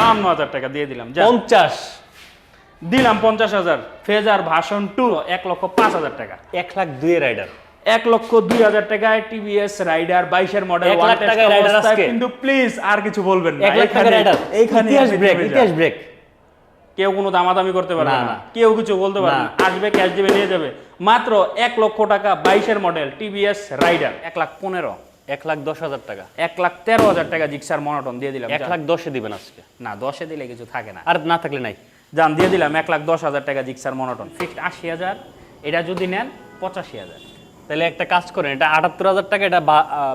বাহান্ন হাজার টাকা দিয়ে দিলাম। পঞ্চাশ। দিলাম পঞ্চাশ হাজার ফেজার ভাষণ টু এক লক্ষ পাঁচ হাজার টাকা। এক লাখ দুই রাইডার এক লক্ষ দুই হাজার টাকায় টিভিএস রাইডার বাইশের মডেল? কিন্তু প্লিজ আর কিছু বলবেন না। ইতিহাস ব্রেক কেউ কোনো দামাদামি করতে পারবে না। কেউ কিছু বলতে পারবে। না। আসবে ক্যাশ দিবে নিয়ে যাবে। মাত্র এক লক্ষ টাকা বাইশের মডেল টিভিএস রাইডার এক লাখ পনেরো। এক লাখ দশ হাজার টাকা। এক লাখ তেরো হাজার টাকা জিক্সার মনোটন দিয়ে দিলাম এক লাখ দশে দিবেন আজকে। না দশে দিলে কিছু থাকে না। আর না থাকলে নাই। যান দিয়ে দিলাম এক লাখ দশ হাজার টাকা জিক্সার মনোটন। ফিক্সড আশি হাজার এটা যদি নেন পঁচাশি হাজার। তাহলে একটা কাজ করেন এটা আটাত্তর হাজার টাকা এটা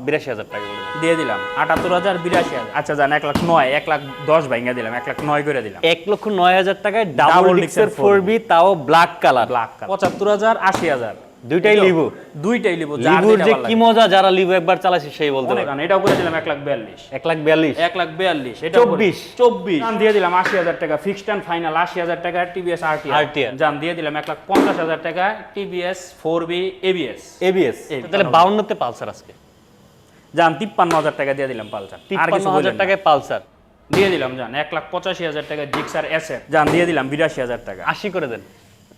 বিরাশি হাজার টাকা দিয়ে দিলাম আটাত্তর হাজার বিরাশি হাজার। আচ্ছা যান এক লাখ নয় এক লাখ দশ ভাঙা দিলাম এক লাখ নয় করে দিলাম। এক লক্ষ নয় হাজার টাকায় ডাবল ডিক্সের ফোর বি তাও ব্ল্যাক কালার লাখ পঁচাত্তর হাজার আশি হাজার। দুইটাই লিবু। দুইটাই লিবু লিবুর যে কি মজা যারা লিবু একবার চালাইছে সেই বলতে পারে। আন, এটাও করে দিলাম এক লাখ বিয়াল্লিশ। এক লাখ বিয়াল্লিশ। এক লাখ বিয়াল্লিশ এটা চব্বিশ। চব্বিশ। জান দিয়ে দিলাম আশি হাজার টাকা ফিক্সড অ্যান্ড ফাইনাল আশি হাজার টাকা টিভিএস আরটি RTR জান দিয়ে দিলাম এক লাখ পঞ্চাশ হাজার টাকা TVS four B ABS ABS তাহলে বাউন্নতে পালসার আজকে। জান তিপ্পান্ন হাজার টাকা দিয়ে দিলাম পালসার। আর তিপ্পান্ন কিছু হাজার বললেন না। টাকায় পালসার। দিয়ে দিলাম জান এক লাখ পঁচাশি হাজার টাকা জিক্সার এসেট জান দিয়ে দিলাম বিরাশি হাজার টাকা। আশি করে দেন।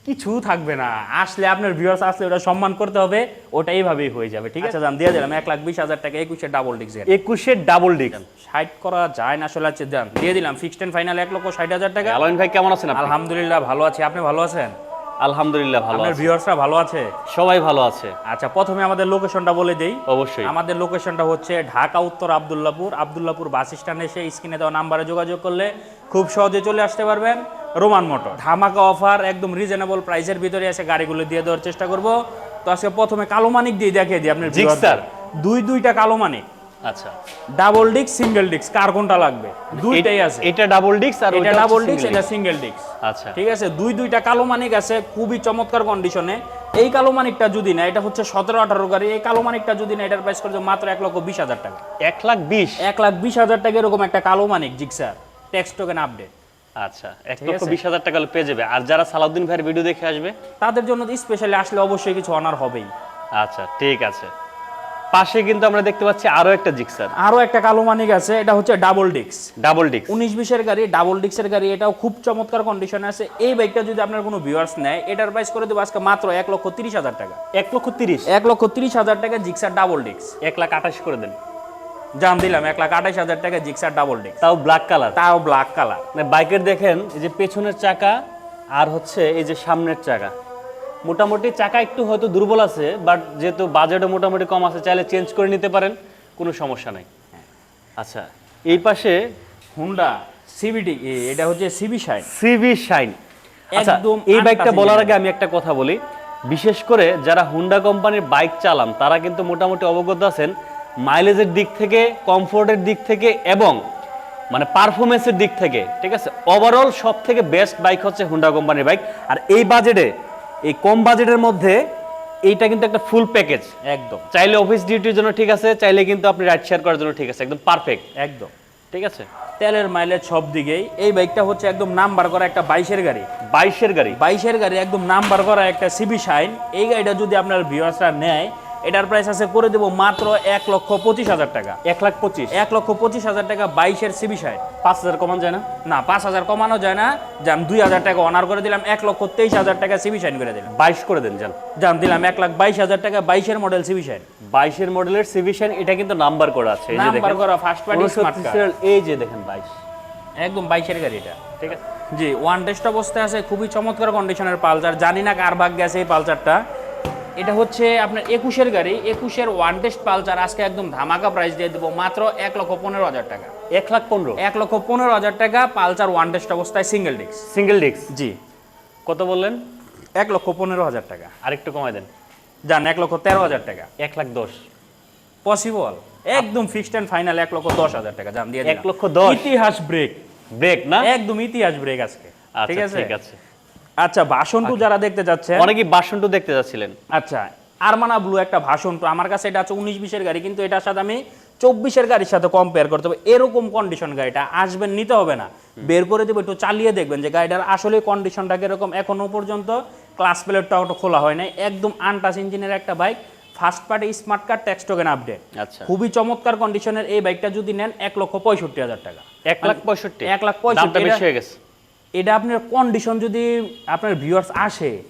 কিছু থাকবে না। আসলে আপনার ভিউয়ার্স আসলে ওটা সম্মান করতে হবে ওটা এইভাবেই হয়ে যাবে ঠিক আছে? দাম দিয়ে দিলাম এক লাখ বিশ হাজার টাকা একুশে ডাবল ডিক্স একুশে ডাবল ডিক্স ষাট করা যায় না আসলে আছে দাম দিয়ে দিলাম ফিক্সড এন্ড ফাইনাল এক লক্ষ ষাট হাজার টাকা। আলমিন ভাই কেমন আছেন আপনি? আলহামদুলিল্লাহ ভালো আছি। আপনি ভালো আছেন? আলহামদুলিল্লাহ ভালো আপনার ভিউয়ার্সরা ভালো আছে? সবাই ভালো আছে। আচ্ছা প্রথমে আমাদের লোকেশনটা বলে দেই। অবশ্যই। আমাদের লোকেশনটা হচ্ছে ঢাকা উত্তর আবদুল্লাপুর। আবদুল্লাপুর বাস স্ট্যান্ডে এসে স্ক্রিনে দেওয়া নাম্বারে যোগাযোগ করলে খুব সহজে চলে আসতে পারবেন রোমান মোটর। ধামাকা অফার একদম রিজনেবল প্রাইসের ভিতরে এসে গাড়িগুলো দিয়ে দেওয়ার চেষ্টা করব। তো আজকে প্রথমে কালো মানিক দিয়ে দেখিয়ে দিই আপনার? দুই দুইটা কালো মানিক। আচ্ছা। ডাবল সিঙ্গেল কার কোনটা লাগবে? দুইটাই আছে। এটা ডাবল ডিক্স আর এটা ডাবল এটা সিঙ্গেল আচ্ছা। ঠিক আছে? দুই দুইটা কালো মানিক আছে খুবই চমৎকার কন্ডিশনে এই কালো মানিকটা যদি না এটা হচ্ছে সতেরো আঠারো গাড়ি। এই কালো মানিকটা যদি না এটার প্রাইস করছে মাত্র এক লক্ষ বিশ হাজার টাকা। এক লাখ বিশ? এক লাখ বিশ হাজার টাকা এরকম একটা কালো মানিক জিক্সার। টেক্সট টোকেন আপডেট আচ্ছা এক লক্ষ বিশ হাজার টাকা পেয়ে যাবে। আর যারা সালাউদ্দিন ভাইয়ের ভিডিও দেখে আসবে? তাদের জন্য স্পেশালি আসলে অবশ্যই কিছু অনার হবেই। আচ্ছা ঠিক আছে। পাশে কিন্তু আমরা দেখতে পাচ্ছি আরও একটা জিক্সার। আরও একটা কালো মানিক আছে এটা হচ্ছে ডাবল ডিক্স। ডাবল ডিক্স। উনিশ বিশের গাড়ি ডাবল ডিস্কের গাড়ি এটাও খুব চমৎকার কন্ডিশনে আছে। এই বাইকটা যদি আপনার কোনো ভিউয়ার্স নেয় এটার প্রাইস করে দেবো আজকে মাত্র এক লক্ষ তিরিশ হাজার টাকা। এক লক্ষ তিরিশ? এক লক্ষ তিরিশ হাজার টাকা জিক্সার ডাবল ডিক্স। এক লাখ আঠাশ করে দেন। জান দিলাম এক লাখ আঠাশ হাজার টাকা জিক্সার ডাবল ডিস্ক তাও ব্ল্যাক কালার তাও ব্ল্যাক কালার বাইকের দেখেন এই যে পেছনের চাকা আর হচ্ছে এই যে সামনের চাকা। মোটামুটি চাকা একটু হয়তো দুর্বল আছে বাট যেহেতু বাজেটও মোটামুটি কম আছে চাইলে চেঞ্জ করে নিতে পারেন কোনো সমস্যা নাই। আচ্ছা এই পাশে হুন্ডা সিবিডি এটা হচ্ছে সিবি সাইন সিভি শাইন আচ্ছা একদম এই বাইকটা বলার আগে আমি একটা কথা বলি। বিশেষ করে যারা হুন্ডা কোম্পানির বাইক চালান তারা কিন্তু মোটামুটি অবগত আছেন মাইলেজের দিক থেকে কমফোর্টের দিক থেকে এবং মানে পারফরমেন্সের দিক থেকে ঠিক আছে? ওভারঅল সব থেকে বেস্ট বাইক হচ্ছে হুন্ডা কোম্পানির বাইক আর এই বাজেটে এই কম বাজেটের মধ্যে এইটা কিন্তু একটা ফুল প্যাকেজ একদম। চাইলে অফিস ডিউটির জন্য ঠিক আছে চাইলে কিন্তু আপনি রাইড শেয়ার করার জন্য ঠিক আছে একদম পারফেক্ট একদম। ঠিক আছে? তেলের মাইলেজ সব দিকেই। এই বাইকটা হচ্ছে একদম নাম্বার করা একটা বাইশের গাড়ি। বাইশের গাড়ি? বাইশের গাড়ি একদম নাম্বার করা একটা সিবি শাইন এই গাড়িটা যদি আপনার ভিউয়ার্সরা নেয় এটার প্রাইস আছে করে দেবো মাত্র এক লক্ষ পঁচিশ হাজার টাকা। এক লাখ পঁচিশ? এক লক্ষ পঁচিশ হাজার টাকা বাইশের সিবি শাইন পাঁচ হাজার কমান যায় না? না পাঁচ হাজার কমানো যায় না। যান দুই হাজার টাকা অনার করে দিলাম এক লক্ষ তেইশ হাজার টাকা সিবি শাইন করে দিলাম। বাইশ করে দেন যান। যান দিলাম এক লাখ বাইশ হাজার টাকা বাইশের মডেল সিবি শাইন বাইশের মডেলের সিভিশন এটা কিন্তু নাম্বার করা আছে নাম্বার করা ফার্স্ট পার্টি স্মার্ট 69 কার serial, এই যে দেখেন বাইশ। একদম বাইশের গাড়ি এটা। ঠিক আছে। জি ওয়ান টেস্ট অবস্থায় আছে খুবই চমৎকার কন্ডিশনের পালসার। জানি না কার ভাগ্যে আছে এই পালসারটা। এটা হচ্ছে আপনার একুশের গাড়ি একুশের ওয়ান টেস্ট পালসার। আজকে একদম ধামাকা প্রাইস দিয়ে দেবো মাত্র এক লক্ষ পনেরো হাজার টাকা। এক লাখ পনেরো? এক লক্ষ পনেরো হাজার টাকা পালসার ওয়ান টেস্ট অবস্থায় সিঙ্গেল ডিস্ক সিঙ্গেল ডিস্ক জি। কত বললেন? এক লক্ষ পনেরো হাজার টাকা। আরেকটু কমাই দেন। যান এক লক্ষ তেরো হাজার টাকা। এক লাখ দশ। পসিবল একদম ফিক্সড অ্যান্ড ফাইনাল এক লক্ষ দশ হাজার টাকা যান দিয়ে এক লক্ষ দশ? ইতিহাস ব্রেক ব্রেক না? একদম ইতিহাস ব্রেক আজকে। ঠিক আচ্ছা আছে? ঠিক আছে। আচ্ছা ভাষণ টু যারা দেখতে যাচ্ছেন অনেকেই বাসনটু দেখতে যাচ্ছিলেন। আচ্ছা আরমানা ব্লু একটা তো আমার কাছে এটা আছে উনিশ বিশের গাড়ি কিন্তু এটার সাথে আমি চব্বিশের গাড়ির সাথে কম্পেয়ার করতে হবে এরকম কন্ডিশন গাড়িটা আসবেন নিতে হবে না। বের করে দেবো একটু চালিয়ে দেখবেন যে গাড়িটার আসলে কন্ডিশনটা কীরকম। এখনও পর্যন্ত ক্লাস প্লেটটাও ওটা খোলা হয় নাই। একদম আনটাচ ইঞ্জিনের একটা bike first party smart card tax token update আচ্ছা। খুবই চমৎকার কন্ডিশনের এই বাইকটা যদি নেন এক লক্ষ পঁয়ষট্টি হাজার টাকা। এক লাখ পঁয়ষট্টি। এক লাখ পঁয়ষট্টি। বেশি হয়ে গেছে। এটা আপনার কন্ডিশন যদি আপনার ভিউয়ার্স আসে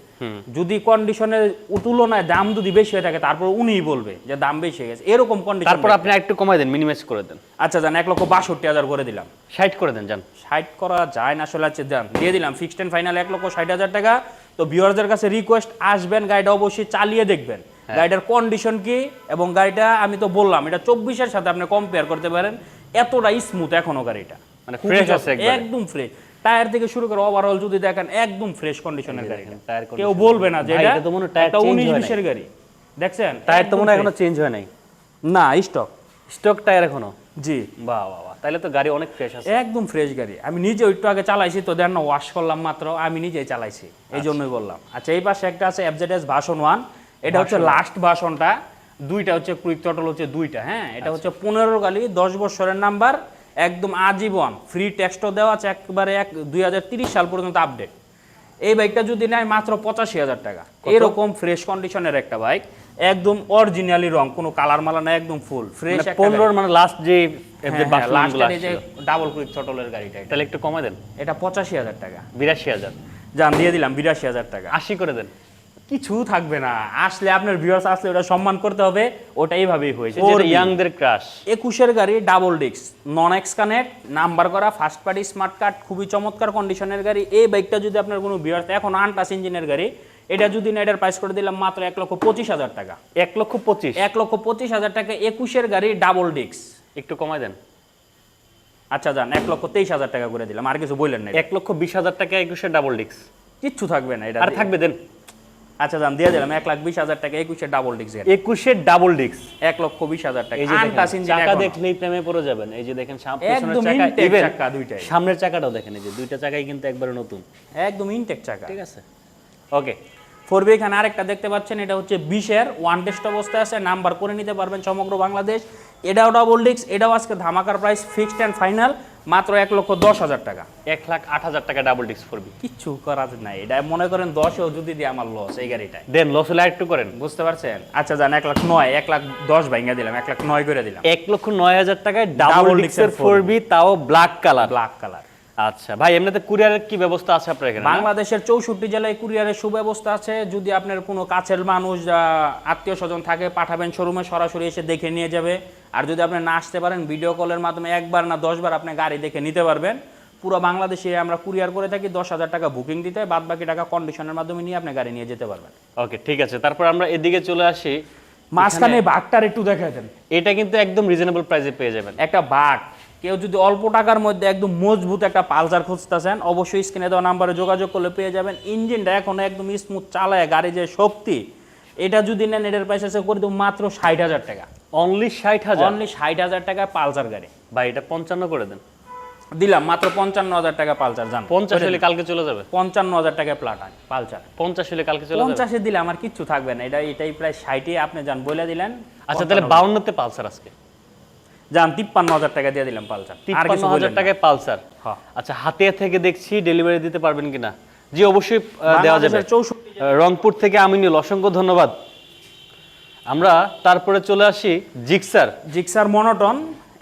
যদি কন্ডিশনের তুলনায় দাম যদি বেশি হয়ে থাকে তারপর উনিই বলবে যে দাম বেশি হয়ে গেছে। এরকম কন্ডিশন তারপর আপনি একটু কমাই দেন মিনিমাইজ করে দেন। আচ্ছা জান এক লক্ষ বাষট্টি হাজার করে দিলাম। ষাট করে দেন যান ষাট করা যায় না আসলে আছে যান দিয়ে দিলাম। ফিক্সড অ্যান্ড ফাইনাল এক লক্ষ ষাট হাজার টাকা। তো ভিউয়ারদের কাছে রিকোয়েস্ট আসবেন গাড়িটা অবশ্যই চালিয়ে দেখবেন। হ্যাঁ। গাড়িটার কন্ডিশন কি? এবং গাড়িটা আমি তো বললাম এটা চব্বিশের সাথে আপনি কম্পেয়ার করতে পারেন। এতটা স্মুথ এখনও গাড়িটা। মানে যত্ন- আছে। একদম ফ্রেশ টায়ার থেকে শুরু করে ওভারঅল যদি দেখেন একদম ফ্রেশ কন্ডিশনের টায়ার কেউ বলবে না যে এটা তো মনে টায়ার উনিশ বিশের গাড়ি। দেখছেন? টায়ার তো মনে এখনও চেঞ্জ হয় নাই। না স্টক স্টক টায়ার এখনও। জি। বাহ বাহ বাহ। তাহলে তো গাড়ি অনেক ফ্রেশ আছে। একদম ফ্রেশ গাড়ি। আমি নিজে একটু আগে চালাইছি তো দেন না ওয়াশ করলাম মাত্র আমি নিজেই চালাইছি। এই জন্যই বললাম। আচ্ছা এই পাশে একটা আছে এফজেডএস ভাষণ ওয়ান এটা হচ্ছে লাস্ট ভাষণটা দুইটা হচ্ছে কুইক টটল হচ্ছে দুইটা হ্যাঁ? এটা হচ্ছে পনেরো গালি দশ বছরের নাম্বার একদম আজীবন। ফ্রি টেক্সটও দেওয়া আছে একবারে এক দুই সাল পর্যন্ত আপডেট এই বাইকটা যদি নেয় মাত্র পঁচাশি হাজার টাকা। এরকম ফ্রেশ কন্ডিশনের একটা বাইক একদম অরিজিনালি রং কোনো কালার মালা না একদম ফুল ফ্রেশ পনেরোর মানে লাস্ট যে ডাবল কুইক টটলের গাড়িটা এটা। তাহলে একটু কমে দেন। এটা পঁচাশি হাজার টাকা। বিরাশি হাজার। যান দিয়ে দিলাম বিরাশি হাজার টাকা। আশি করে দেন। কিছু থাকবে না। আসলে আপনার ভিউয়ার্স আসলে ওটা সম্মান করতে হবে ওটা এইভাবেই হয়েছে। ইয়াংদের ক্রাশ একুশের গাড়ি double disc non X connect number করা ফার্স্ট পার্টি স্মার্ট কার্ড খুবই চমৎকার কন্ডিশনের গাড়ি। এই বাইকটা যদি আপনার কোনো ভিউয়ার্স এখন আনটাস ইঞ্জিনের গাড়ি এটা যদি না এটার প্রাইস করে দিলাম মাত্র এক লক্ষ পঁচিশ হাজার টাকা। এক লক্ষ পঁচিশ? এক লক্ষ পঁচিশ হাজার টাকা একুশের গাড়ি ডাবল ডিস্ক একটু কমায় দেন। আচ্ছা যান এক লক্ষ তেইশ হাজার টাকা করে দিলাম আর কিছু বললেন না এক লক্ষ বিশ হাজার টাকা একুশে ডাবল ডিক্স কিচ্ছু থাকবে না এটা আর থাকবে দেন। আচ্ছা যান দিয়ে দিলাম এক লাখ বিশ হাজার টাকা একুশের ডাবল ডিস্ক একুশে ডাবল ডিক্স এক লক্ষ বিশ হাজার টাকা। এই যে চাকা দেখলেই প্রেমে পড়ে যাবেন। এই যে দেখেন সাম- চাকা intake even চাকা দুইটাই। সামনের চাকাটাও দেখেন এই যে দুইটা চাকাই কিন্তু একবারে নতুন। একদম ইনটেক চাকা। ঠিক আছে? ওকে ফোর বি এখানে আরেকটা দেখতে পাচ্ছেন এটা হচ্ছে বিশের ওয়ান টেস্ট অবস্থায় আছে নাম্বার করে নিতে পারবেন সমগ্র বাংলাদেশ। এটাও ডাবল ডিক্স এটাও আজকে ধামাকার প্রাইস ফিক্সড অ্যান্ড ফাইনাল মাত্র এক লক্ষ দশ হাজার টাকা। এক লাখ আট হাজার টাকা ডাবল ডিস্ক করবি। কিচ্ছু করার নাই। এটা মনে করেন দশেও যদি দিয়ে আমার লস এই গাড়িটায়। দেন লস হলে একটু করেন। বুঝতে পারছেন? আচ্ছা যান এক লাখ নয় এক লাখ দশ ভাঙ্গা দিলাম এক লাখ নয় করে দিলাম। এক লক্ষ নয় হাজার টাকায় ডাবল ডিস্ক ডিক্সের disc এর ফোর বি তাও ব্ল্যাক কালার ব্ল্যাক কালার আচ্ছা ভাই এমনিতে কুরিয়ারের কি ব্যবস্থা আছে আপনার এখানে? বাংলাদেশের চৌষট্টি জেলায় কুরিয়ারের সুব্যবস্থা আছে। যদি আপনার কোনো কাছের মানুষ আত্মীয় স্বজন থাকে পাঠাবেন শোরুমে সরাসরি এসে দেখে নিয়ে যাবে। আর যদি আপনি না আসতে পারেন ভিডিও কলের মাধ্যমে একবার না দশবার আপনি গাড়ি দেখে নিতে পারবেন। পুরো বাংলাদেশে আমরা কুরিয়ার করে থাকি দশ হাজার টাকা বুকিং দিতে বাদ বাকি টাকা কন্ডিশনের মাধ্যমে নিয়ে আপনি গাড়ি নিয়ে যেতে পারবেন। ওকে ঠিক আছে। তারপর আমরা এদিকে চলে আসি। মাঝখানে বাঘটার একটু দেখা দেন। এটা কিন্তু একদম রিজনেবল প্রাইসে পেয়ে যাবেন। একটা বাঘ। কেউ যদি অল্প টাকার মধ্যে একদম মজবুত একটা পালসার খুঁজতেছেন অবশ্যই স্ক্রিনে দেওয়া নাম্বারে যোগাযোগ করলে পেয়ে যাবেন। ইঞ্জিনটা এখন একদম স্মুথ চালায় গাড়ি যে শক্তি এটা যদি নেন এটার প্রাইস আছে করে দেবো মাত্র ষাট হাজার টাকা। অনলি ষাট হাজার? অনলি ষাট হাজার টাকা পালসার গাড়ি। ভাই এটা পঞ্চান্ন করে দেন। দিলাম মাত্র পঞ্চান্ন হাজার টাকা পালসার জান। পঞ্চাশ হলে কালকে চলে যাবে? পঞ্চান্ন হাজার টাকা প্লাটান পালসার। পঞ্চাশ হলে কালকে চলে পঞ্চাশে দিলে আমার কিচ্ছু থাকবে না এটা এটাই প্রায় ষাটে আপনি যান বলে দিলেন। আচ্ছা তাহলে বাউন্নতে পালসার আজকে। যান তিপ্পান্ন হাজার টাকা দিয়ে দিলাম পালসার। তিপ্পান্ন হাজার টাকায় পালসার। হ্যাঁ। আচ্ছা হাতিয়া থেকে দেখছি ডেলিভারি দিতে পারবেন কিনা? জি অবশ্যই দেওয়া যাবে। রংপুর থেকে আমিনুল অসংখ্য ধন্যবাদ। আমরা তারপরে চলে আসি জিক্সার। জিক্সার মনোটন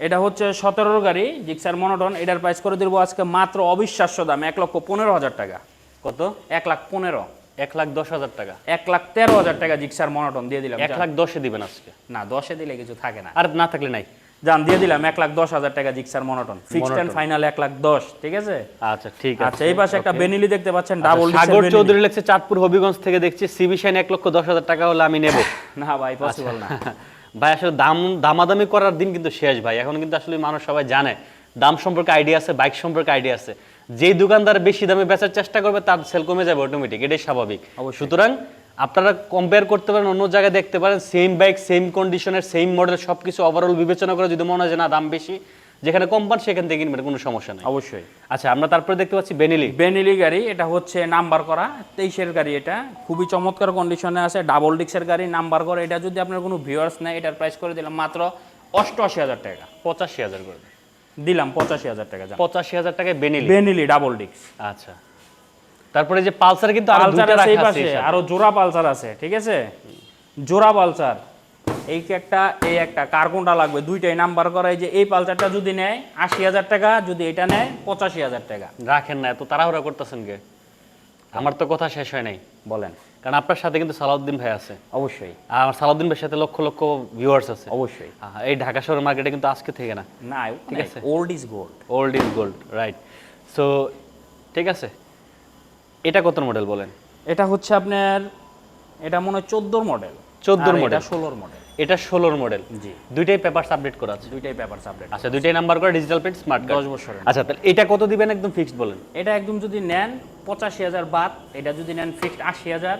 এটা হচ্ছে সতেরোর গাড়ি। জিক্সার মনোটন এটার প্রাইস করে দিব আজকে মাত্র অবিশ্বাস্য দাম এক লক্ষ পনেরো হাজার টাকা। কত? এক লাখ পনেরো। এক লাখ দশ হাজার টাকা। এক লাখ তেরো হাজার টাকা জিক্সার মনোটন দিয়ে দিলাম এক লাখ দশে দিবেন আজকে। না দশে দিলে কিছু থাকে না। আর না থাকলে নাই। যান দিয়ে দিলাম এক লাখ দশ হাজার টাকা Gixxer monotone. Fixed and final এক লাখ দশ ঠিক আছে? আচ্ছা ঠিক আছে। আচ্ছা এই পাশে একটা বেনিলি দেখতে পাচ্ছেন আচ্ছা, ডাবল সাগর চৌধুরী লেখছে চাঁদপুর হবিগঞ্জ থেকে দেখছি সিবি শাইন এক লক্ষ দশ হাজার টাকা হলে আমি নেব। না ভাই পসিবল না। ভাই আসলে দাম দামাদামি করার দিন কিন্তু শেষ ভাই। এখন কিন্তু আসলে মানুষ সবাই জানে দাম সম্পর্কে আইডিয়া আছে বাইক সম্পর্কে আইডিয়া আছে। যেই দোকানদার বেশি দামে বেচার চেষ্টা করবে তার সেল কমে যাবে অটোমেটিক এটাই স্বাভাবিক। সুতরাং আপনারা কম্পেয়ার করতে পারেন অন্য জায়গায় দেখতে পারেন সেম বাইক সেম কন্ডিশনের সেম মডেল সব কিছু ওভারঅল বিবেচনা করে যদি মনে হয় যে না দাম বেশি যেখানে কম পান সেখান থেকে কিনবেন কোনো সমস্যা নেই। অবশ্যই। আচ্ছা আমরা তারপরে দেখতে পাচ্ছি বেনিলি বেনিলি গাড়ি এটা হচ্ছে নাম্বার করা তেইশের গাড়ি এটা। খুবই চমৎকার কন্ডিশনে আছে ডাবল ডিক্সের গাড়ি নাম্বার করা। এটা যদি আপনার কোনো ভিউয়ার্স নেয় এটার প্রাইস করে দিলাম মাত্র অষ্টআশি হাজার টাকা। পঁচাশি হাজার করে দিলাম। পঁচাশি হাজার টাকা পঁচাশি হাজার টাকায় বেনিলি বেনিলি ডাবল ডিক্স আচ্ছা। তারপরে যে পালসার কিন্তু আরও পালসার আছে এই পাশে আরও জোড়া পালসার আছে ঠিক আছে? জোড়া পালসার। এই একটা এই একটা কার কোনটা লাগবে দুইটাই নাম্বার করা এই যে এই পালচারটা যদি নেয় আশি হাজার টাকা যদি এটা নেয় পঁচাশি হাজার টাকা। রাখেন না এত তাড়াহুড়া করতেছেন কে? আমার তো কথা শেষ হয় নাই বলেন। কারণ আপনার সাথে কিন্তু সালাউদ্দিন ভাই আছে। অবশ্যই। আর আমার সালাউদ্দিন ভাইয়ের সাথে লক্ষ লক্ষ ভিউয়ার্স আছে। অবশ্যই। আহা, এই ঢাকা শহরের মার্কেটে কিন্তু আজকে থেকে না। না ঠিক আছে? Old is gold old is gold right so ঠিক আছে? এটা কত মডেল বলেন? এটা হচ্ছে আপনার এটা মনে হয় চোদ্দোর মডেল 14 এটা model। ষোলোর মডেল এটা ষোলোর মডেল জি। দুইটাই পেপারস আপডেট করা আছে? দুইটাই পেপার আপডেট আচ্ছা দুইটাই নাম্বার করা ডিজিটাল প্রিন্ট স্মার্ট কার্ড দশ বছরের। আচ্ছা তাহলে এটা কত দিবেন একদম ফিক্সড বলেন? এটা একদম যদি নেন পঁচাশি হাজার বাদ এটা যদি নেন ফিক্সড আশি হাজার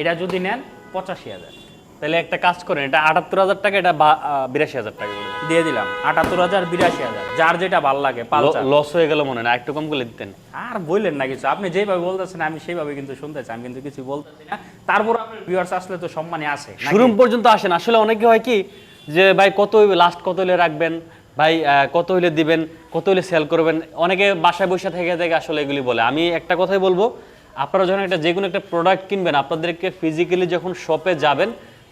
এটা যদি নেন পঁচাশি হাজার। তাহলে একটা কাজ করেন এটা আটাত্তর হাজার টাকা এটা বিরাশি হাজার টাকা করে দিয়ে দিলাম আটাত্তর হাজার বিরাশি হাজার যার যেটা ভালো লাগে লস হয়ে গেল মনে না একটু কম করে দিতেন। আর বললেন না কিছু আপনি যেভাবে বলতেছেন আমি সেইভাবে কিন্তু শুনতেছি আমি কিন্তু কিছু বলতেছি না। তারপর আপনার ভিউয়ার্স আসলে তো সম্মানে আসে? শোরুম পর্যন্ত আসেন। আসলে অনেকে হয় কি যে ভাই কত লাস্ট কত হলে রাখবেন? ভাই কত হলে দিবেন? কত হলে সেল করবেন? অনেকে বাসায় বসে থেকে থেকে আসলে এগুলি বলে। আমি একটা কথাই বলব আপনারা যখন একটা যে কোনো একটা প্রোডাক্ট কিনবেন আপনাদেরকে ফিজিক্যালি যখন শপে যাবেন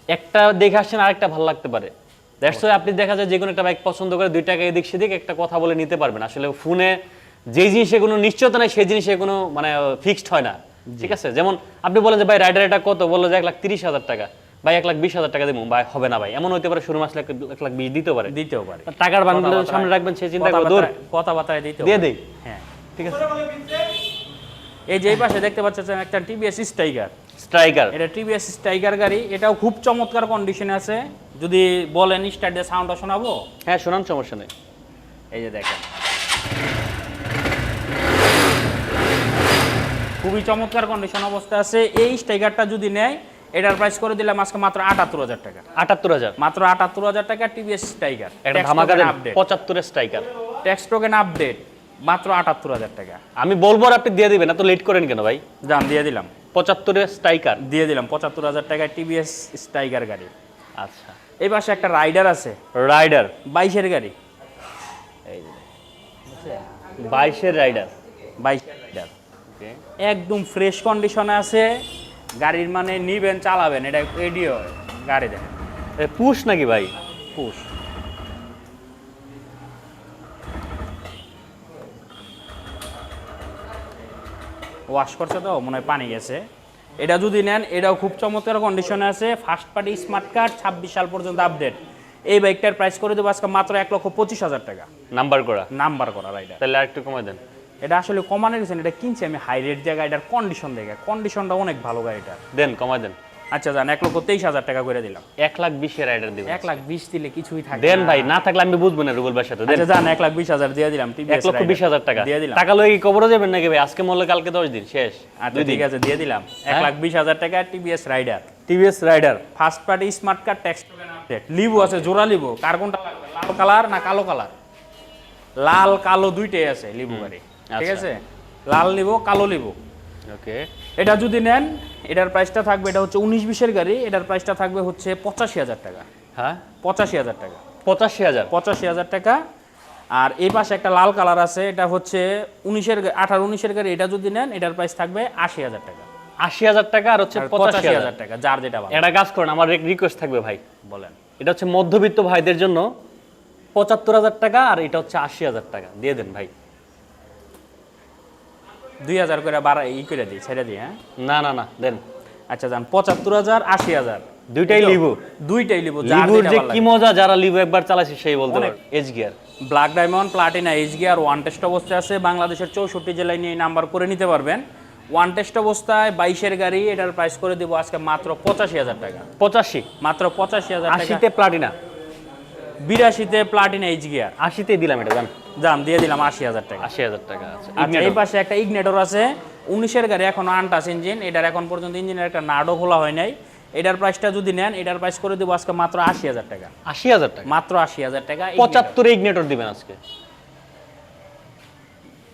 একটা দেখে আসছেন আরেকটা ভালো লাগতে পারে। দ্যাটস আপনি দেখা যায় যে কোনো একটা বাইক পছন্দ করে দুই টাকা এদিক সেদিক একটা কথা বলে নিতে পারবেন। আসলে ফোনে যে জিনিসে কোনো নিশ্চয়তা নাই সেই জিনিসে কোনো মানে ফিক্সড হয় না। ঠিক আছে? যেমন আপনি বলেন যে ভাই রাইডার এটা কত? বলল যে এক লাখ তিরিশ হাজার টাকা। ভাই এক লাখ বিশ হাজার টাকা দেবো। ভাই হবে না ভাই। এমন হতে পারে শুরু আসলে এক- লাখ বিশ দিতে পারে। দিতেও পারে। টাকার বান্ডেল সামনে রাখবেন সেই চিন্তা করে দূর। কথাবার্তায়- দিতেও দিয়ে। দেই। হ্যাঁ। ঠিক আছে? এই যে এই পাশে দেখতে পাচ্ছেন একটা টিভিএস স্ট্রাইকার স্ট্রাইকার। এটা টিভিএস স্ট্রাইকার গাড়ি এটাও খুব চমৎকার কন্ডিশনে আছে। যদি বলেন স্টার্ট দিয়ে সাউন্ডটা শোনাবো? হ্যাঁ শোনান সমস্যা নেই। এই যে দেখেন। খুবই চমৎকার কন্ডিশন অবস্থা আছে। এই স্ট্রাইকারটা যদি নেয় এটার প্রাইস করে দিলাম আজকে মাত্র আটাত্তর হাজার টাকা। আটাত্তর হাজার? মাত্র আটাত্তর হাজার টাকা টিভিএস স্ট্রাইকার। একটা ধামাকা আপডেট পঁচাত্তরের স্ট্রাইকার। ট্যাক্স টোকেন আপডেট মাত্র আটাত্তর হাজার টাকা। আমি বলব আর আপনি দিয়ে দিবেন এত লেট করেন কেন ভাই? যান দিয়ে দিলাম। পঁচাত্তরের স্ট্রাইকার। দিয়ে দিলাম পঁচাত্তর হাজার টাকায় টিভিএস স্ট্রাইকার গাড়ি। আচ্ছা। এই পাশে একটা রাইডার আছে। রাইডার। বাইশের গাড়ি। বাইশের রাইডার। বাইশের রাইডার। একদম ফ্রেশ কন্ডিশনে আছে। গাড়ির মানে নিবেন চালাবেন। এটা এডিও গাড়ি দেখেন। পুশ নাকি ভাই? পুশ। ওয়াশ করছে তো মনে হয় পানি গেছে। এটা যদি নেন এটাও খুব চমৎকার কন্ডিশনে আছে। ফার্স্ট পার্টি স্মার্ট কার্ড ছাব্বিশ সাল পর্যন্ত আপডেট এই বাইকটার প্রাইস করে দেবো আজকে মাত্র এক লক্ষ পঁচিশ হাজার টাকা। নাম্বার করা? নাম্বার করা রাইডার তাহলে আর একটু কমাই দেন। এটা আসলে কমানোর রিজন এটা কিনছি আমি হাই রেট দিয়ে গাড়িটার কন্ডিশন দেখে। কন্ডিশনটা অনেক ভালো গাড়িটার। দেন কমাই দেন। আচ্ছা জান এক লক্ষ তেইশ হাজার টাকা করে দিলাম। এক লাখ বিশের রাইডার দিবেন। এক লাখ বিশ দিলে কিছুই থাকে দেন ভাই না থাকলে আমি বুঝব না রুবেল ভাইয়ের সাথে আচ্ছা জান এক লাখ বিশ হাজার দিয়ে দিলাম এক লক্ষ বিশ হাজার টাকা। দিয়ে দিলাম। টাকা লয়ে কি কবরও যাবেন নাকি ভাই? আজকে মরলে কালকে দশ দিন শেষ। আচ্ছা ঠিক আছে দিয়ে দিলাম। এক হ্যাঁ? লাখ বিশ হাজার টাকা TVS Raider TVS Raider first party smart card tax update লিবু আছে জোড়া লিবু। কার কোনটা লাগবে? লাল কালার না কালো কালার? লাল কালো দুইটাই আছে লিবু গাড়ি ঠিক আচ্ছা। আছে? লাল লিবু কালো লিবু। ওকে। এটা যদি নেন এটার প্রাইসটা থাকবে এটা হচ্ছে উনিশ বিশের গাড়ি এটার প্রাইসটা থাকবে হচ্ছে পঁচাশি হাজার টাকা। হ্যাঁ? পঁচাশি হাজার টাকা। পঁচাশি হাজার? পঁচাশি হাজার টাকা। আর এই পাশে একটা লাল কালার আছে এটা হচ্ছে উনিশের আঠারো উনিশের গাড়ি এটা যদি নেন এটার প্রাইস থাকবে আশি হাজার টাকা। আশি হাজার টাকা আর হচ্ছে পঁচাশি হাজার। টাকা যার যেটা একটা কাজ করেন আমার রিকোয়েস্ট থাকবে ভাই। বলেন। এটা হচ্ছে মধ্যবিত্ত ভাইদের জন্য পঁচাত্তর হাজার টাকা আর এটা হচ্ছে আশি হাজার টাকা। দিয়ে দেন ভাই। দুই হাজার করে বাড়া ই করে দিই ছেড়ে দিই হ্যাঁ? না না না দেন। আচ্ছা যান পঁচাত্তর হাজার আশি হাজার। দুইটাই লিবু। দুইটাই লিবো লিবুর যে কি মজা যারা লিবু একবার চালাইছে সেই বলতে পারে gear black diamond Platina H gear one test অবস্থায় আছে। বাংলাদেশের চৌষট্টি জেলায় নিয়ে নাম্বার করে নিতে পারবেন। ওয়ান টেস্ট অবস্থায় বাইশের গাড়ি এটার প্রাইস করে দিব আজকে মাত্র পঁচাশি হাজার টাকা। পঁচাশি? মাত্র পঁচাশি হাজার আশিতে প্লাটিনা বিরাশিতে প্লাটিনা এইচ গিয়ার আশিতে দিলাম এটা জান। দাম দিয়ে দিলাম আশি হাজার টাকা। আশি হাজার টাকা আছে। আচ্ছা এই পাশে একটা ইগনেটর আছে। উনিশের গাড়ি এখন আনটাস ইঞ্জিন। এটার এখন পর্যন্ত ইঞ্জিনের একটা নাটও খোলা হয় নাই। এটার প্রাইসটা যদি নেন এটার প্রাইস করে দেবো আজকে মাত্র আশি হাজার টাকা। আশি হাজার টাকা? মাত্র আশি হাজার টাকা। পঁচাত্তরে ইগনেটর দিবেন আজকে।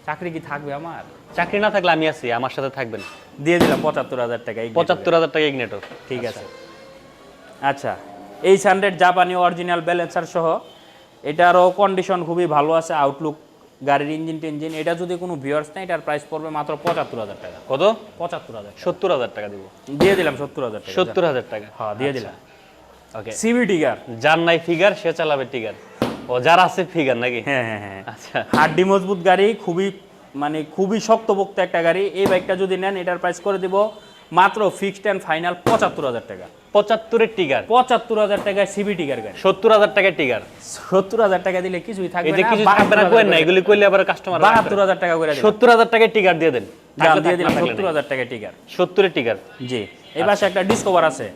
চাকরি কি থাকবে আমার? চাকরি না থাকলে আমি আছি আমার সাথে থাকবেন। দিয়ে দিলাম পঁচাত্তর হাজার টাকা পঁচাত্তর হাজার টাকা ইগনেটর ঠিক আছে। আচ্ছা এইচ হান্ড্রেড জাপানি অরিজিনাল ব্যালেন্সার সহ এটারও কন্ডিশন খুবই ভালো আছে আউটলুক গাড়ির ইঞ্জিন টেঞ্জিন এটা যদি কোনো ভিউয়ার্স নেই এটার প্রাইস পড়বে মাত্র পঁচাত্তর হাজার টাকা। কত? পঁচাত্তর হাজার সত্তর হাজার টাকা দিব। দিয়ে দিলাম সত্তর হাজার সত্তর হাজার টাকা। হ্যাঁ দিয়ে দিলাম। ওকে সিবি টিগার যার নাই ফিগার সে চালাবে টিগার ও যার আছে ফিগার নাকি? হ্যাঁ হ্যাঁ হ্যাঁ। আচ্ছা। হাড্ডি মজবুত গাড়ি খুবই মানে খুবই শক্তপোক্ত একটা গাড়ি। এই বাইকটা যদি নেন এটার প্রাইস করে দিব মাত্র ফিক্সড অ্যান্ড ফাইনাল পঁচাত্তর হাজার টাকা। পঁচাত্তরের টিগার। পঁচাত্তর হাজার টাকায় সিবি টিগার গাড়ি। সত্তর হাজার টাকায় টিগার। সত্তর হাজার টাকা দিলে কিছুই থাকবে না কিছু থাকবে না কোয়েন না এগুলি কইলে আবার কাস্টমার বাহাত্তর হাজার টাকা করে সত্তর হাজার টাকায় টিগার দিয়ে দেন। দিয়ে দিলাম সত্তর হাজার টাকা টিগার। সত্তরের টিগার। জি। এই পাশে একটা ডিসকভার আছে।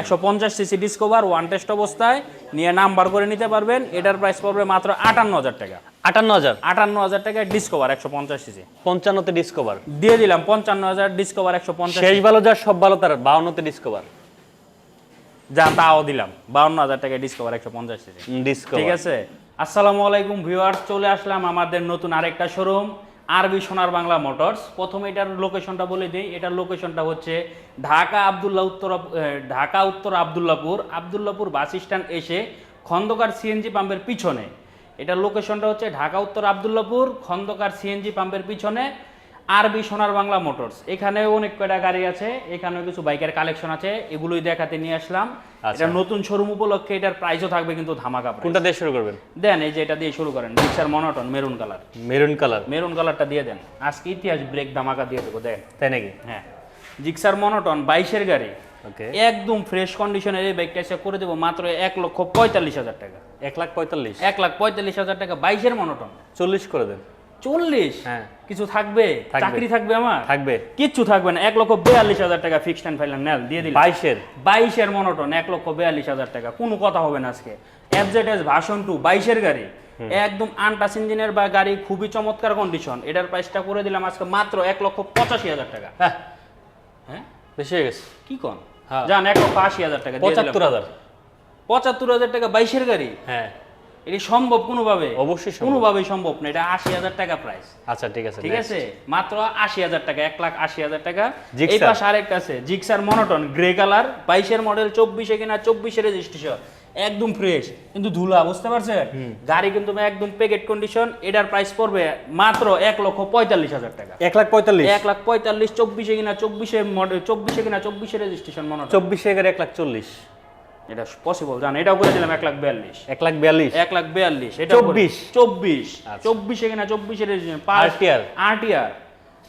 একশো পঞ্চাশ সিসি ডিসকভার ওয়ান টেস্ট অবস্থায় নিয়ে নাম্বার করে নিতে পারবেন। এটার প্রাইস পড়বে মাত্র আটান্ন হাজার টাকা। আটান্ন হাজার। আটান্ন হাজার টাকায় ডিসকভার একশো পঞ্চাশ সিসি পঞ্চান্নতে ডিসকভার দিয়ে দিলাম পঞ্চান্ন হাজার ডিসকভার একশো পঞ্চাশ শেষ ভালো যার সব ভালো তার বাউন্নতে ডিসকভার যা তাও দিলাম। বাউন্ন হাজার টাকায় ডিসকভার একশো পঞ্চাশ ঠিক আছে? আসসালামু আলাইকুম ভিউয়ার্স চলে আসলাম আমাদের নতুন আরেকটা শোরুম আরবি সোনার বাংলা মোটরস প্রথমে এটার লোকেশনটা বলে দিই। এটার লোকেশনটা হচ্ছে ঢাকা আবদুল্লাহ উত্তর ঢাকা উত্তর আবদুল্লাপুর আবদুল্লাপুর বাস স্ট্যান্ড এসে খন্দকার সিএনজি পাম্পের পিছনে। এটার লোকেশনটা হচ্ছে ঢাকা উত্তর আবদুল্লাপুর খন্দকার সিএনজি পাম্পের পিছনে। আরবি সোনার বাংলা মোটরস। এখানে অনেক কয়টা গাড়ি আছে এখানেও কিছু বাইকের কালেকশন আছে এগুলোই দেখাতে নিয়ে আসলাম। আচ্ছা। এটা নতুন শোরুম উপলক্ষে এটার প্রাইসও থাকবে কিন্তু ধামাকা কোনটা দিয়ে শুরু করবেন? দেন এই যে এটা দিয়ে শুরু করেন রিক্সার monotone maroon colour maroon colour maroon কালারটা দিয়ে দেন। আজকে ইতিহাস ব্রেক ধামাকা দিয়ে দেবো দেখ তাই নাকি? হ্যাঁ। জিক্সার মনোটন বাইশের গাড়ি। ওকে। একদম ফ্রেশ কন্ডিশনের এই বাইকটা এসে করে দেবো মাত্র এক লক্ষ পঁয়তাল্লিশ হাজার টাকা। এক লাখ পঁয়তাল্লিশ। এক লাখ পঁয়তাল্লিশ হাজার টাকা বাইশের মনোটন চল্লিশ করে দেন। চল্লিশ? হ্যাঁ। কিছু থাকবে। চাকরি থাকবে আমার? থাকবে। কিচ্ছু থাকবে না। এক লক্ষ বিয়াল্লিশ হাজার টাকা ফিক্সড অ্যান্ড ফাইনাল নেল দিয়ে দিলাম। বাইশের। বাইশের মনোটন এক লক্ষ বিয়াল্লিশ হাজার টাকা। কোনো কথা হবে না আজকে। এফজেড এস ভাষণ টু বাইশের গাড়ি। একদম আনটাস ইঞ্জিনের বা গাড়ি খুবই চমৎকার কন্ডিশন এটার প্রাইসটা করে দিলাম আজকে মাত্র এক লক্ষ পঁচাশি হাজার টাকা। হ্যাঁ। হ্যাঁ? বেশি হয়ে গেছে। কি কন? হ্যাঁ। যান এক লক্ষ আশি হাজার টাকা পঁচাত্তর হাজার। পঁচাত্তর হাজার টাকা বাইশের গাড়ি? হ্যাঁ। এটি সম্ভব কোনোভাবে? অবশ্যই। কোনোভাবেই সম্ভব না এটা আশি হাজার টাকা প্রাইস আচ্ছা ঠিক আছে ঠিক আছে? মাত্র আশি হাজার টাকা এক লাখ আশি হাজার টাকা। এই পাশে আরেকটা আছে জিক্সার মনোটন গ্রে কালার বাইশের মডেল চব্বিশে কিনা চব্বিশে রেজিস্ট্রেশন একদম ফ্রেশ কিন্তু ধুলা বুঝতে পারছেন? গাড়ি কিন্তু একদম প্যাকেট কন্ডিশন এটার প্রাইস পড়বে মাত্র এক লক্ষ পঁয়তাল্লিশ হাজার টাকা। এক লাখ পঁয়তাল্লিশ। এক লাখ পঁয়তাল্লিশ চব্বিশে কিনা চব্বিশে মডেল চব্বিশে কিনা চব্বিশে রেজিস্ট্রেশন মনোটন চব্বিশে এক লাখ চল্লিশ। এটা পসিবল জান এটাও করে দিলাম এক লাখ বিয়াল্লিশ। এক লাখ বিয়াল্লিশ? এক লাখ বিয়াল্লিশ এটা চব্বিশ। চব্বিশ। আচ্ছা। চব্বিশে কিনা চব্বিশে RTR আরটিআর।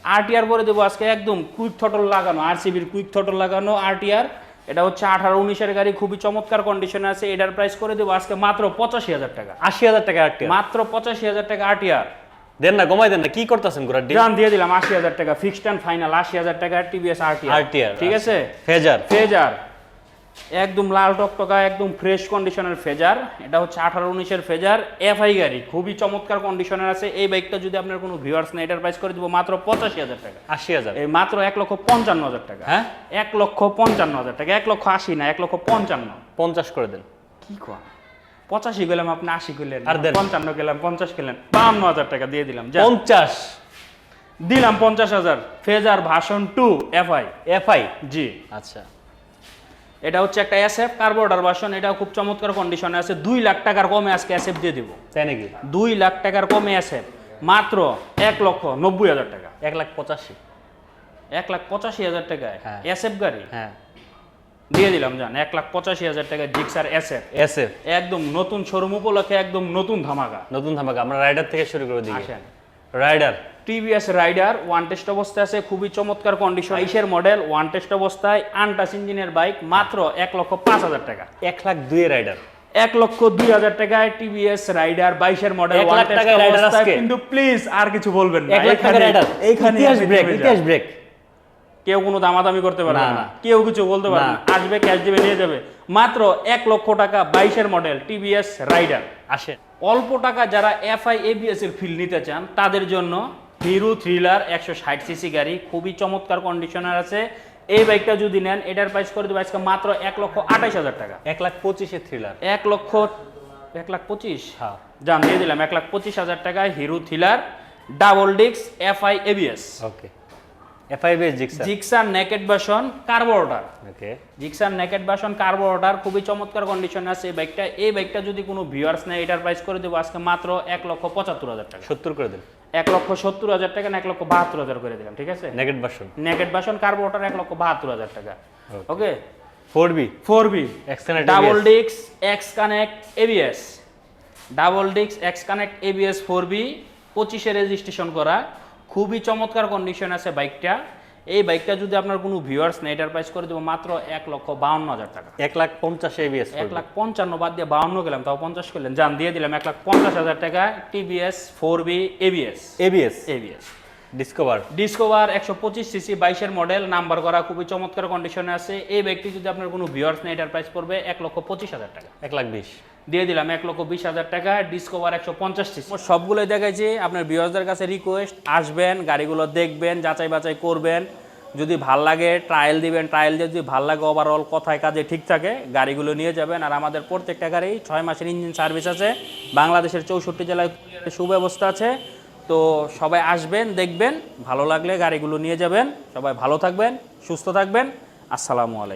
আরটিআর। করে দেবো আজকে একদম কুইক থটল লাগানো আরসিবির কুইক থটল লাগানো আরটিআর। এটা হচ্ছে আঠারো উনিশের গাড়ি খুবই চমৎকার কন্ডিশনে আছে এটার প্রাইস করে দেবো আজকে মাত্র পঁচাশি হাজার টাকা। আশি হাজার টাকা আটটি মাত্র পঁচাশি হাজার টাকা আরটিআর। দেন না কমাই দেন না কি করতেছেন ডিল দাম দিয়ে দিলাম আশি হাজার টাকা ফিক্সড অ্যান্ড ফাইনাল আশি হাজার টাকা টিভিএস আরটিআর RTR, ঠিক আছে? ফেজার। ফেজার। একদম লাল টকটকা একদম ফ্রেশ কন্ডিশনের ফেজার। এটা হচ্ছে আঠারো উনিশের ফেজার। এফআই গাড়ি খুবই চমৎকার কন্ডিশনের আছে। এই বাইকটা যদি আপনার কোনো ভিউয়ার্স নেই এটার প্রাইস করে দিব মাত্র পঁচাশি হাজার টাকা। আশি হাজার। এই মাত্র এক লক্ষ পঞ্চান্ন হাজার টাকা। হ্যাঁ? এক লক্ষ পঞ্চান্ন হাজার টাকা। এক লক্ষ আশি না এক লক্ষ পঞ্চান্ন। পঞ্চাশ করে দেন। কি কোয়া? পঁচাশি গেলাম আপনি আশি করলেন আর দেন। পঞ্চান্ন গেলাম পঞ্চাশ গেলেন। বাহান্ন হাজার টাকা দিয়ে দিলাম। পঞ্চাশ। দিলাম পঞ্চাশ হাজার। ফেজার ভাষণ টু এফআই। এফআই? জি। আচ্ছা। এটা হচ্ছে একটা এসএফ কার্বোর্ডার বাসন এটা খুব চমৎকার কন্ডিশনে আছে। দুই লাখ টাকার কমে আজকে এসএফ দিয়ে দিব। তাই নাকি? দুই লাখ টাকার কমে এসএফ মাত্র এক লক্ষ নব্বই হাজার টাকা। এক লাখ পঁচাশি। এক লাখ পঁচাশি হাজার টাকায় হ্যাঁ। এসএফ গাড়ি? হ্যাঁ। দিয়ে দিলাম জান এক লাখ পঁচাশি হাজার টাকা জিক্সার এসএফ এস এফ একদম নতুন শোরুম উপলক্ষে একদম নতুন ধামাকা। নতুন ধামাকা আমরা রাইডার থেকে শুরু করে দিই। আসেন। Raider TVS Raider one test অবস্থায় আছে খুবই চমৎকার কন্ডিশন আইসের মডেল ওয়ান টেস্ট অবস্থায় আনটাস ইঞ্জিনের বাইক মাত্র এক লক্ষ পাঁচ হাজার টাকা। এক লাখ দুই রাইডার এক লক্ষ দুই হাজার টাকায় টিভিএস রাইডার বাইশের মডেল? কিন্তু প্লিজ আর কিছু বলবেন না ইতিহাস ব্রেক ইতিহাস ব্রেক কেউ কোনো দামাদামি করতে পারবে না। কেউ কিছু বলতে পারবে না। আসবে ক্যাশ দেবে নিয়ে যাবে। মাত্র এক লক্ষ টাকা বাইশের মডেল টিভিএস রাইডার আসে। অল্প টাকা যারা এফআই এবিএস এর ফিল নিতে চান তাদের জন্য হিরো থ্রিলার একশো ষাট সিসি গাড়ি খুবই চমৎকার কন্ডিশনার আছে। এই বাইকটা যদি নেন এটার প্রাইস করে দেবো আজকে মাত্র এক লক্ষ আঠাইশ হাজার টাকা। এক লাখ পঁচিশে থ্রিলার এক লক্ষ এক লাখ পঁচিশ? হ্যাঁ। জান দিয়ে দিলাম। এক লাখ পঁচিশ হাজার টাকা হিরো থ্রিলার ডাবল ডিক্স FI ABS okay Gixxer Gixxer naked version carburettor okay Gixxer naked version carburettor খুবই চমৎকার কন্ডিশন আছে। এই বাইকটা এই বাইকটা যদি কোনো ভিউয়ার্স নেয় এটার প্রাইস করে দেবো আজকে মাত্র এক লক্ষ পঁচাত্তর হাজার টাকা। সত্তর করে দেন। এক লক্ষ সত্তর হাজার টাকা এক লক্ষ বাহাত্তর হাজার করে দিলাম ঠিক আছে? নেকেট কার্বোরেটর এক লক্ষ বাহাত্তর হাজার টাকা। Okay four B. Four B. Double dix X connect ABS double dix X connect ABS four B পঁচিশে রেজিস্ট্রেশন করা। খুবই চমৎকার কন্ডিশন আছে বাইকটা এই বাইকটা যদি আপনার কোনো ভিউয়ার্স নেই এটার প্রাইস করে দেবো মাত্র এক লক্ষ বাউন্ন হাজার টাকা। এক লাখ পঞ্চাশ এবিএস এক লাখ পঞ্চান্ন বাদ দিয়ে বাউন্ন গেলাম তাও পঞ্চাশ করলেন। যান দিয়ে দিলাম এক লাখ পঞ্চাশ হাজার টাকা TVS four B ABS ABS ABS Discover Discover একশো পঁচিশ সিসি বাইশের মডেল নাম্বার করা খুবই চমৎকার কন্ডিশনে আছে। এই ব্যক্তি যদি আপনার কোনো ভিউয়ার্স নেই এটার প্রাইস পড়বে এক লক্ষ পঁচিশ হাজার টাকা। এক লাখ বিশ। দিয়ে দিলাম এক লক্ষ বিশ হাজার টাকা ডিসকভার একশো পঞ্চাশ সিসি। সবগুলোই দেখাইছি আপনার ভিউয়ার্সদের কাছে রিকোয়েস্ট আসবেন গাড়িগুলো দেখবেন যাচাই বাছাই করবেন। যদি ভালো লাগে ট্রায়াল দিবেন ট্রায়াল দিয়ে যদি ভালো লাগে ওভারঅল কথায় কাজে ঠিক থাকে গাড়িগুলো নিয়ে যাবেন। আর আমাদের প্রত্যেকটা গাড়ি ছয় মাসের ইঞ্জিন সার্ভিস আছে। বাংলাদেশের চৌষট্টি জেলায় সুব্যবস্থা আছে। তো সবাই আসবেন, দেখবেন, ভালো লাগলে গাড়িগুলো নিয়ে যাবেন। সবাই ভালো থাকবেন, সুস্থ থাকবেন। আসসালামু আলাইকুম।